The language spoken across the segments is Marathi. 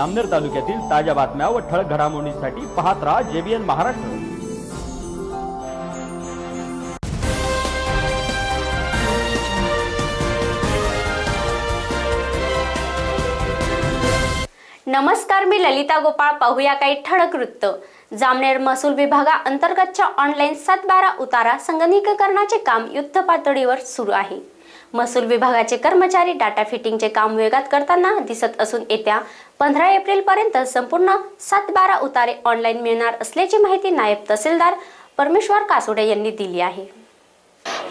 जामनेर तालुक्यातील ताज्या बातम्या व ठळक घडामोडींसाठी पाहत राहा जेबीएन महाराष्ट्र. नमस्कार मी ललिता गोपाळ. पाहूया काही ठळक वृत्त. जामनेर महसूल विभागा अंतर्गतच्या ऑनलाईन सात बारा उतारा संगणकीकरणाचे काम युद्ध पातळीवर सुरू आहे. महसूल विभागाचे कर्मचारी डाटा फिटिंगचे काम वेगात करताना दिसत असून येत्या पंधरा एप्रिल पर्यंत संपूर्ण सात बारा उतारे ऑनलाईन मिळणार असल्याची माहिती नायब तहसीलदार परमेश्वर कासोडे यांनी दिली आहे.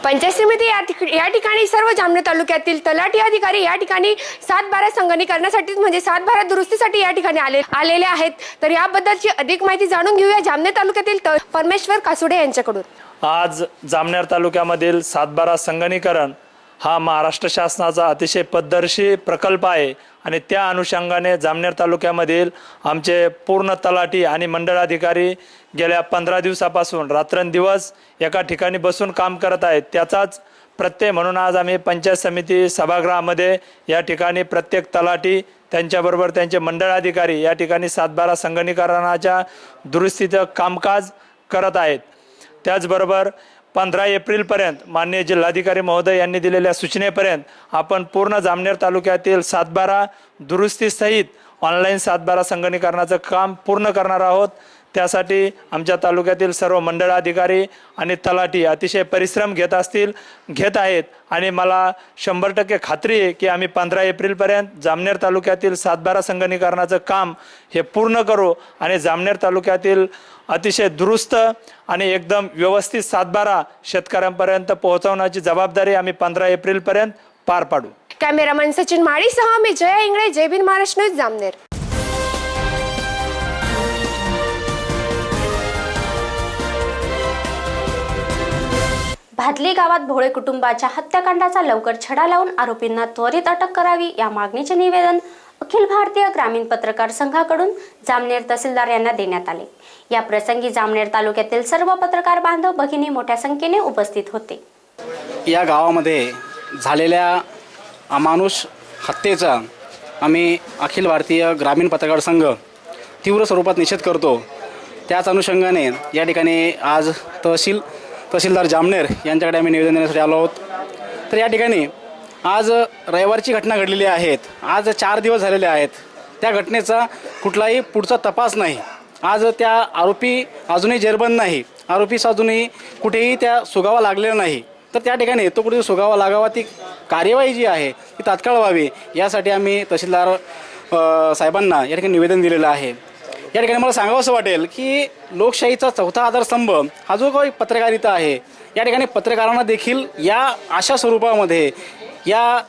पंचायत समिती या ठिक- या ठिकाणी सर्व जामनेर तालुक्यातील तलाठी अधिकारी या ठिकाणी सात बारा संगणीकरणासाठी म्हणजे सात बारा दुरुस्तीसाठी या ठिकाणी आले आलेले आहेत. तर याबद्दलची अधिक माहिती जाणून घेऊया जामनेर तालुक्यातील परमेश्वर कासुडे यांच्याकडून. आज जामनेर तालुक्यामधील सातबारा संगणीकरण हा महाराष्ट्र शासनाचा अतिशय पद्धतशीर प्रकल्प आहे आणि त्या अनुषंगाने जामनेर तालुक्यामधील आमचे पूर्ण तलाठी आणि मंडळाधिकारी गेल्या पंधरा दिवसापासून रात्रंदिवस एका ठिकाणी बसून काम करत आहेत. त्याचाच प्रत्यय म्हणून आज आम्ही पंचायत समिती सभागृहामध्ये या ठिकाणी प्रत्येक तलाठी त्यांच्याबरोबर त्यांचे मंडळाधिकारी या ठिकाणी सातबारा संगणीकरणाच्या दुरुस्तीचं कामकाज करत आहेत. त्याचबरोबर पंधरा एप्रिलपर्यंत माननीय जिल्हाधिकारी महोदय यांनी दिलेल्या सूचनेपर्यंत आपण पूर्ण जामनेर तालुक्यातील सातबारा दुरुस्तीसहित ऑनलाईन सातबारा संगणीकरणाचं काम पूर्ण करणार आहोत. त्यासाठी आमच्या तालुक्यातील सर्व मंडळाधिकारी आणि तलाठी अतिशय परिश्रम घेत असतील घेत आहेत आणि मला शंभर टक्के खात्री आहे की आम्ही पंधरा एप्रिलपर्यंत जामनेर तालुक्यातील सातबारा संगणीकरणाचं काम हे पूर्ण करू आणि जामनेर तालुक्यातील अतिशय दुरुस्त आणि एकदम व्यवस्थित सातबारा शेतकऱ्यांपर्यंत पोहोचवण्याची जबाबदारी आम्ही पंधरा एप्रिलपर्यंत पार पाडू. कॅमेरामन सचिन माळीसह मी जया इंगळे जयबीन महाराष्ट्र न्यूज जामनेर. भादली गावात भोळे कुटुंबाच्या हत्याकांडाचा लवकर छडा लावून आरोपींना त्वरित अटक करावी या मागणीचे निवेदन अखिल भारतीय ग्रामीण पत्रकार संघाकडून जामनेर तहसीलदार यांना देण्यात आले. या प्रसंगी जामनेर तालुक्यातील सर्व पत्रकार बांधव भगिनी मोठ्या संख्येने उपस्थित होते. या गावामध्ये झालेल्या अमानुष हत्येचा आम्ही अखिल भारतीय ग्रामीण पत्रकार संघ तीव्र स्वरूपात निषेध करतो. त्याच अनुषंगाने या ठिकाणी आज तहसील तहसीलदार जामनेर यांच्याकडे आम्ही निवेदन देण्यासाठी आलो आहोत. तर या ठिकाणी आज रविवारची घटना घडलेली आहेत. आज चार दिवस झालेले आहेत. त्या घटनेचा कुठलाही पुढचा तपास नाही. आज त्या आरोपी अजूनही जेरबंद नाही. आरोपीस अजूनही कुठेही त्या सुगावा लागलेला नाही. तर त्या ठिकाणी तो कुठे सुगावा लागावा ती कार्यवाही जी आहे ती तात्काळ व्हावी यासाठी आम्ही तहसीलदार साहेबांना या ठिकाणी निवेदन दिलेलं आहे. या ठिकाणी मला सांगावं असं वाटेल की लोकशाहीचा चौथा आधारस्तंभ हा जो काही पत्रकारिता आहे या ठिकाणी पत्रकारांना देखील या अशा स्वरूपामध्ये या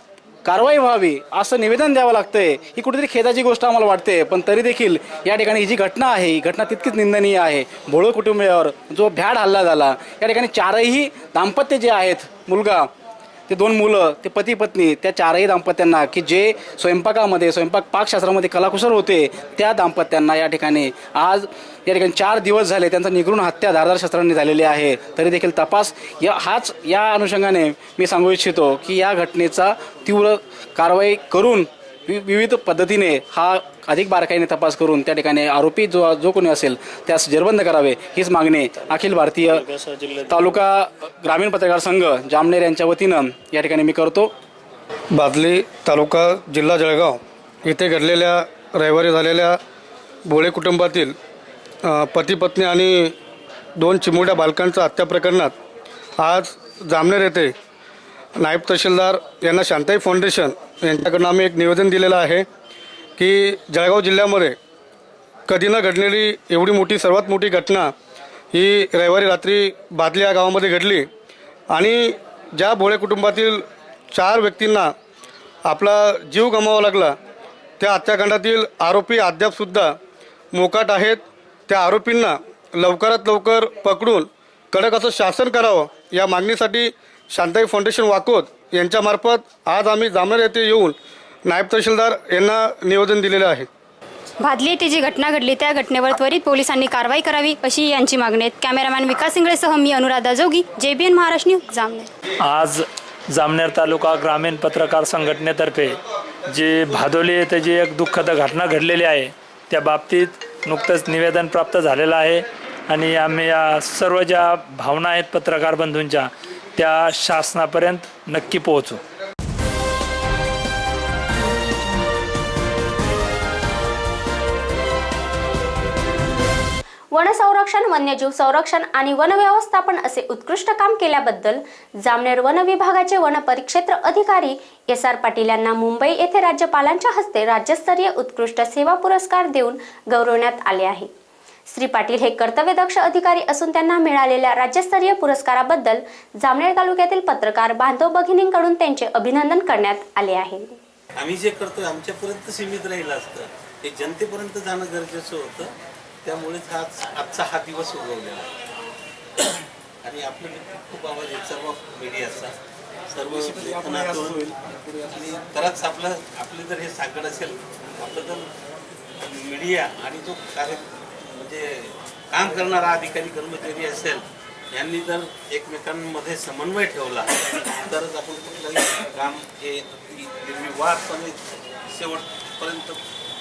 कारवाई व्हावी असं निवेदन द्यावं लागतंय. ही कुठेतरी खेदाची गोष्ट आम्हाला वाटते पण तरी देखील या ठिकाणी ही जी घटना आहे ही घटना तितकीच निंदनीय आहे. भोळ कुटुंबियावर जो भ्याड हल्ला झाला या ठिकाणी चारही दाम्पत्य जे आहेत मुलगा ते दोन मुलं ते पती पत्नी त्या चारही दाम्पत्यांना की जे स्वयंपाकामध्ये स्वयंपाक पाकशास्त्रामध्ये कलाकुसर होते त्या दाम्पत्यांना या ठिकाणी आज या ठिकाणी चार दिवस झाले त्यांचा निगृण हत्या धारदार शस्त्रांनी झालेली आहे. तरी देखील तपास या हाच या अनुषंगाने मी सांगू इच्छितो की या घटनेचा तीव्र कारवाई करून वि- विविध पद्धतीने हा अधिक बारकाईने तपास करून त्या ठिकाणी आरोपी जो जो कोणी असेल त्यास जेरबंद करावे हीच मागणी अखिल भारतीय तालुका ग्रामीण पत्रकार संघ जामनेर यांच्या वतीनं या ठिकाणी मी करतो. बादली तालुका जिल्हा जळगाव येथे घडलेल्या रविवारी झालेल्या भोळे कुटुंबातील पती पत्नी आणि दोन चिमुरड्या बालकांच्या हत्या प्रकरणात आज जामनेर येथे नायब तहसीलदार यांना शांताई फाउंडेशन यांच्याकडून आम्ही एक निवेदन दिलेलं आहे की जळगाव जिल्ह्यामध्ये कधी न घडलेली एवढी मोठी सर्वात मोठी घटना ही रविवारी रात्री बादली या गावामध्ये घडली आणि ज्या भोळे कुटुंबातील चार व्यक्तींना आपला जीव गमावा लागला त्या हत्याकांडातील आरोपी अद्यापसुद्धा मोकाट आहेत. त्या आरोपींना लवकरात लवकर पकडून कडक असं शासन करावं या मागणीसाठी शांताई फाउंडेशन वाकोत यांच्यामार्फत आज आम्ही जामनेर येथे येऊन नायब तहसीलदार यांना निवेदन दिलेलं आहे. भादली येथे जी घटना घडली त्या घटनेवर त्वरित पोलिसांनी कारवाई करावी अशी यांची मागणी आहे. कॅमेरामॅन विकास इंगळेसह मी अनुराधा जोगी जेबीएन महाराष्ट्र न्यूज जामनेर. आज जामनेर तालुका ग्रामीण पत्रकार संघटनेतर्फे जी भादोली येथे जी एक दुःखद घटना घडलेली आहे त्या बाबतीत नुकतंच निवेदन प्राप्त झालेलं आहे. आणि आम्ही या सर्व ज्या भावना आहेत पत्रकार बंधूंच्या त्या शासनापर्यंत नक्की पोहोचू. वन संरक्षण वन्यजीव संरक्षण आणि वन व्यवस्थापन असे उत्कृष्ट काम केल्याबद्दल जामनेर वन विभागाचे वन परिक्षेत्र अधिकारी एस आर पाटील यांना मुंबई येथे राज्यपालांच्या हस्ते राज्यस्तरीय उत्कृष्ट सेवा पुरस्कार देऊन गौरवण्यात आले आहे. श्री पाटील हे कर्तव्यदक्ष अधिकारी असून त्यांना मिळालेल्या राज्यस्तरीय पुरस्काराबद्दल जामनेर तालुक्यातील पत्रकार बांधव भगिनींकडून त्यांचे अभिनंदन करण्यात आले आहे. आम्ही जे करतो आमच्यापर्यंत सीमित राहिलं असतं. ते जनतेपर्यंत जाणं गरजेचं होतं. त्यामुळेच हा आजचा हा दिवस उगवलेला आणि आपलं खूप आवाज आहे. सर्व मीडियाचा सर्व लेखनातून. आणि तरच आपलं आपलं जर हे सांगत असेल आपलं तर मीडिया आणि जो कार्य जे काम करणारा अधिकारी कर्मचारी असेल यांनी जर एकमेकांमध्ये समन्वय ठेवला तरच आपण कुठलंही काम हे निर्विवादपणे शेवटपर्यंत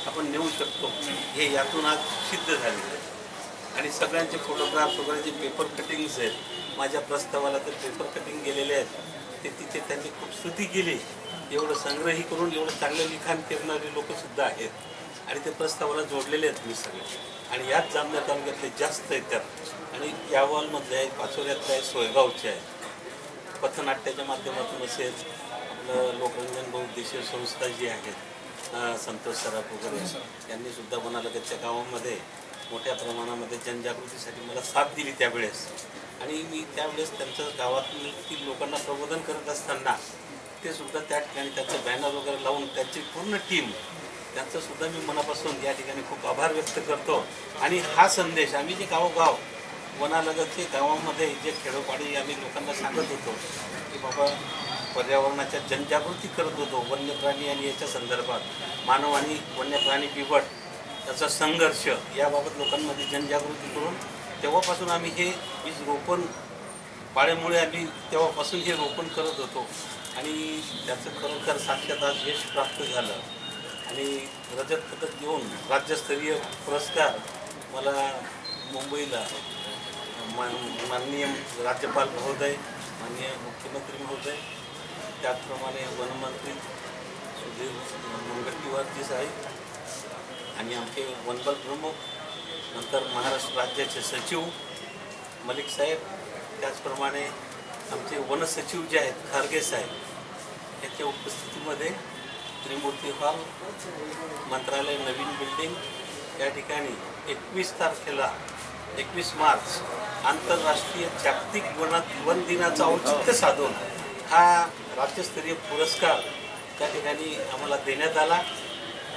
आपण नेऊ शकतो. हे यातून आज सिद्ध झालेलं आहे. आणि सगळ्यांचे फोटोग्राफ वगैरे जे पेपर कटिंग्स आहेत. माझ्या प्रस्तावाला तर पेपर कटिंग गेलेले आहेत. ते तिथे त्यांनी खूप स्तुती केली. एवढं संग्रही करून एवढं चांगलं लिखाण करणारे लोकसुद्धा आहेत. आणि ते प्रस्तावाला जोडलेले आहेत मी सगळे. आणि याच जामनेर तालुक्यातले जास्त आहेत त्यात. आणि यावलमधले आहेत पाचोऱ्यातले आहेत सोयगावचे आहेत. पथनाट्याच्या माध्यमातून असेल आपलं लोकरंजन बहुउद्देशीय संस्था जी आहेत संतोष सराफ वगैरे यांनी सुद्धा त्या गावामध्ये मोठ्या प्रमाणामध्ये जनजागृतीसाठी मला साथ दिली त्यावेळेस. आणि मी त्यावेळेस त्यांच्या गावातील लोकांना प्रबोधन करत असताना ते सुद्धा त्या ठिकाणी त्याचं बॅनर वगैरे लावून त्यांची पूर्ण टीम त्यांचं सुद्धा मी मनापासून या ठिकाणी खूप आभार व्यक्त करतो. आणि हा संदेश आम्ही जे गावोगाव वनालगतचे गावामध्ये जे खेडोपाडी आम्ही लोकांना सांगत होतो की बाबा पर्यावरणाच्या जनजागृती करत होतो वन्य प्राणी आणि याच्या संदर्भात मानव आणि वन्य प्राणी बिबट त्याचा संघर्ष याबाबत लोकांमध्ये जनजागृती करून तेव्हापासून आम्ही हे वीज रोपण पाळ्यामुळे आम्ही तेव्हापासून हे रोपण करत होतो. आणि त्याचं खरोखर साक्षात आज यश प्राप्त झालं. आणि रजत पदक घेऊन राज्यस्तरीय पुरस्कार मला मुंबईला मान- माननीय राज्यपाल महोदय माननीय मुख्यमंत्री महोदय त्याचप्रमाणे वनमंत्री सुधीर मुनगट्टीवारजी साहेब आणि आमचे वनबल प्रमुख नंतर महाराष्ट्र राज्याचे सचिव मलिक साहेब त्याचप्रमाणे आमचे वनसचिव जे आहेत खारगे साहेब यांच्या उपस्थितीमध्ये त्रिमूर्ती हॉल मंत्रालय नवीन बिल्डिंग या ठिकाणी एकवीस तारखेला एकवीस मार्च आंतरराष्ट्रीय जागतिक वन वन दिनाचं औचित्य साधून हा राज्यस्तरीय पुरस्कार त्या ठिकाणी आम्हाला देण्यात आला.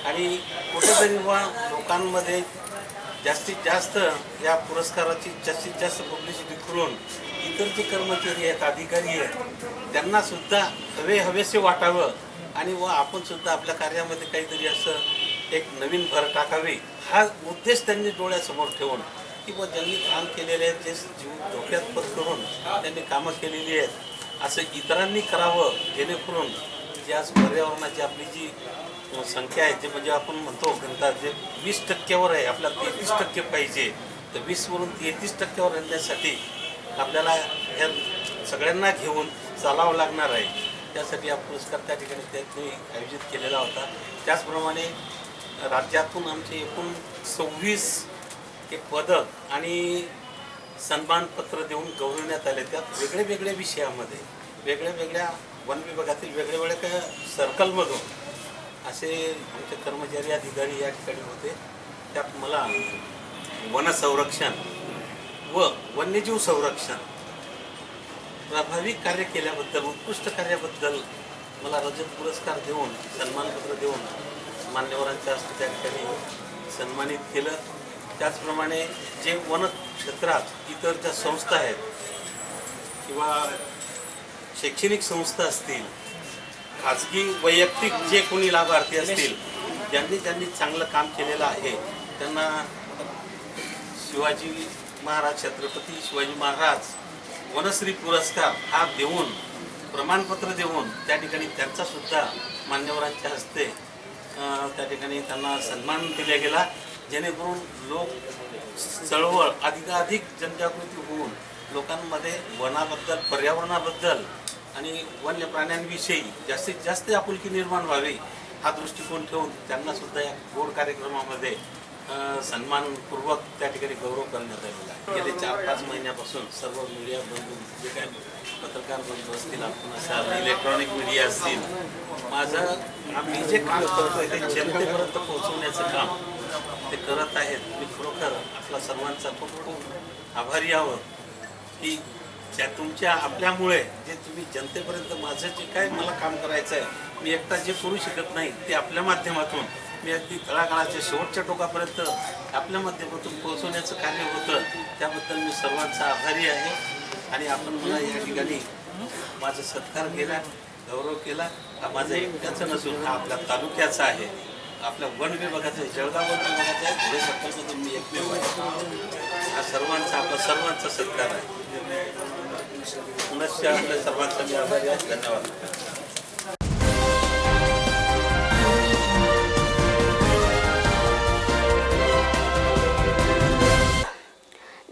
आणि कुठेतरी वा लोकांमध्ये जास्तीत जास्त या पुरस्काराची जास्तीत जास्त पब्लिसिटी करून इतर जे कर्मचारी आहेत अधिकारी आहेत त्यांनासुद्धा हवे हवेसे वाटावं. आणि व आपण सुद्धा आपल्या कार्यामध्ये काहीतरी असं एक नवीन भर टाकावी. हा उद्देश त्यांनी डोळ्यासमोर ठेवून किंवा ज्यांनी काम केलेले आहेत जे जीव धोक्यात पत्करून त्यांनी कामं केलेली आहेत असं इतरांनी करावं जेणेकरून जे आज पर्यावरणाची आपली जी संख्या आहे ते म्हणजे आपण म्हणतो गणितात जे वीस टक्क्यावर आहे आपल्याला तेहतीस टक्के पाहिजे. तर वीसवरून तेहतीस टक्क्यावर आणण्यासाठी आपल्याला ह्या सगळ्यांना घेऊन चालावं लागणार आहे. त्यासाठी हा पुरस्कार त्या ठिकाणी त्यांनी आयोजित केलेला होता. त्याचप्रमाणे राज्यातून आमचे एकूण सव्वीस हे पदक आणि सन्मानपत्र देऊन गौरवण्यात आले. त्यात वेगळे वेगळ्या विषयामध्ये वेगळ्या वेगळ्या वन विभागातील वेगळ्या वेगळ्या सर्कलमधून असे आमचे कर्मचारी अधिकारी या ठिकाणी होते. त्यात मला वनसंरक्षण व वन्यजीव संरक्षण प्रभावी कार्य केल्याबद्दल उत्कृष्ट कार्याबद्दल मला रजत पुरस्कार देऊन सन्मानपत्र देऊन मान्यवरांच्या हस्ते त्या ठिकाणी सन्मानित केलं. त्याचप्रमाणे जे वन क्षेत्रात इतर ज्या संस्था आहेत किंवा शैक्षणिक संस्था असतील खाजगी वैयक्तिक जे कोणी लाभार्थी असतील ज्यांनी ज्यांनी चांगलं काम केलेलं आहे त्यांना शिवाजी महाराज छत्रपती शिवाजी महाराज वनश्री पुरस्कार हा देऊन प्रमाणपत्र देऊन त्या ठिकाणी त्यांचा सुद्धा मान्यवरांच्या हस्ते त्या ठिकाणी त्यांना सन्मान दिला गेला. जेणेकरून लोक चळवळ अधिकाधिक जनजागृती होऊन लोकांमध्ये वनाबद्दल पर्यावरणाबद्दल आणि वन्य प्राण्यांविषयी जास्तीत जास्त आपुलकी निर्माण व्हावी हा दृष्टिकोन ठेवून त्यांनासुद्धा या गोड कार्यक्रमामध्ये सन्मानपूर्वक त्या ठिकाणी गौरव करण्यात आलेला आहे. गेले चार पाच महिन्यापासून सर्व मीडिया बंधू जे काय पत्रकार बंधू असतील आपण असाल इलेक्ट्रॉनिक मीडिया असतील माझं आम्ही जे काम करतोय ते जनतेपर्यंत पोहोचवण्याचं काम ते करत आहेत. मी खरोखर आपला सर्वांचा खूप खूप आभारी आहोत की ज्या तुमच्या आपल्यामुळे जे तुम्ही जनतेपर्यंत माझं जे काय मला काम करायचं आहे मी एकटा जे करू शकत नाही ते आपल्या माध्यमातून मी अगदी तळागाळाच्या शेवटच्या टोकापर्यंत आपल्या माध्यमातून पोहोचवण्याचं कार्य होतं त्याबद्दल मी सर्वांचा आभारी आहे. आणि आपण मला या ठिकाणी माझा सत्कार केला गौरव केला. हा माझा एकट्याचा नसून हा आपल्या तालुक्याचा आहे. आपल्या वन विभागाचा जळगाव वन विभागाचा आहे. पुढे सर्कलमधून मी एकमेव आहे. हा सर्वांचा आपला सर्वांचा सत्कार आहे. पुनश्च आपल्या सर्वांचा मी आभारी आहे. धन्यवाद.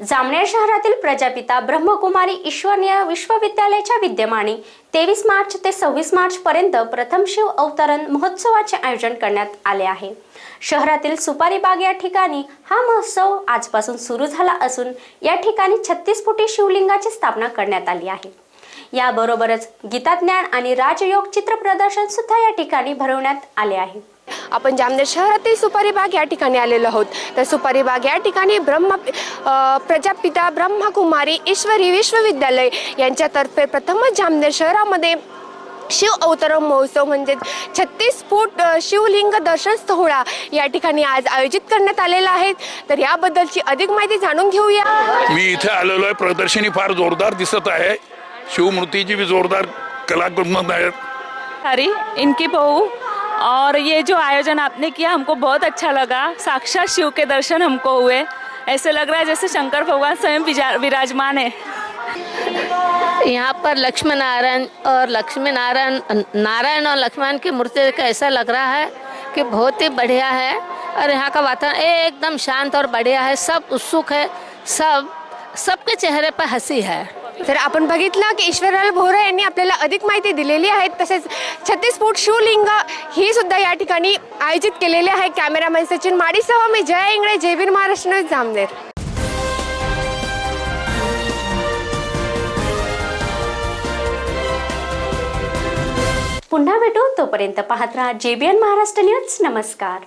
जामनेर शहरातील प्रजापिता ब्रह्मकुमारी ईश्वरीय विश्वविद्यालयाच्या विद्यमाने तेवीस मार्च ते सव्वीस मार्च पर्यंत प्रथम शिव अवतरण महोत्सवाचे आयोजन करण्यात आले आहे. शहरातील सुपारी बाग या ठिकाणी हा महोत्सव आजपासून सुरू झाला असून या ठिकाणी छत्तीस फुटी शिवलिंगाची स्थापना करण्यात आली आहे. याबरोबरच गीताज्ञान आणि राजयोग चित्र प्रदर्शन सुद्धा या ठिकाणी भरवण्यात आले आहे. आपण जामनेर शहरातील सुपारी बाग या ठिकाणी आलेलो आहोत. तर सुपारी बाग या ठिकाणी ब्रह्म प्रजापिता ब्रह्मकुमारी ईश्वरी विश्वविद्यालय यांच्यातर्फे प्रथमच जामनेर शहरामध्ये शिव अवतरण महोत्सव म्हणजे छत्तीस फूट शिवलिंग दर्शन सोहळा या ठिकाणी आज आयोजित करण्यात आलेला आहे. तर याबद्दलची अधिक माहिती जाणून घेऊया. मी इथे आलेलो आहे. प्रदर्शनी फार जोरदार दिसत आहे. शिवमूर्तीची भी जोरदार कलाकृती आहेत. हरी इनकी बहू. और ये जो आयोजन आपने किया, हमको बहुत अच्छा लगा। साक्षात शिव के दर्शन हमको हुए। ऐसे लग रहा है जैसे शंकर भगवान स्वयं विराजमान है। यहाँ पर लक्ष्मी नारायण और लक्ष्मी नारायण नारायण और लक्ष्मण की मूर्ति का ऐसा लग रहा है कि बहुत ही बढ़िया है। और यहाँ का वातावरण एकदम शांत और बढ़िया है। सब उत्सुक है। सब, सबके चेहरे पर हँसी है। तर आपण बघितलं की ईश्वरलाल भोरे यांनी आपल्याला अधिक माहिती दिलेली आहे. तसेच छत्तीस फूट शिवलिंग ही सुद्धा या ठिकाणी आयोजित केलेले आहे. कॅमेरामॅन सचिन माडीसह मी जय इंगळे जयवीर महाराष्ट्र न्यूज जामनेर. पुन्हा भेटू तोपर्यंत पाहत राहा जेबीएन महाराष्ट्र न्यूज. नमस्कार.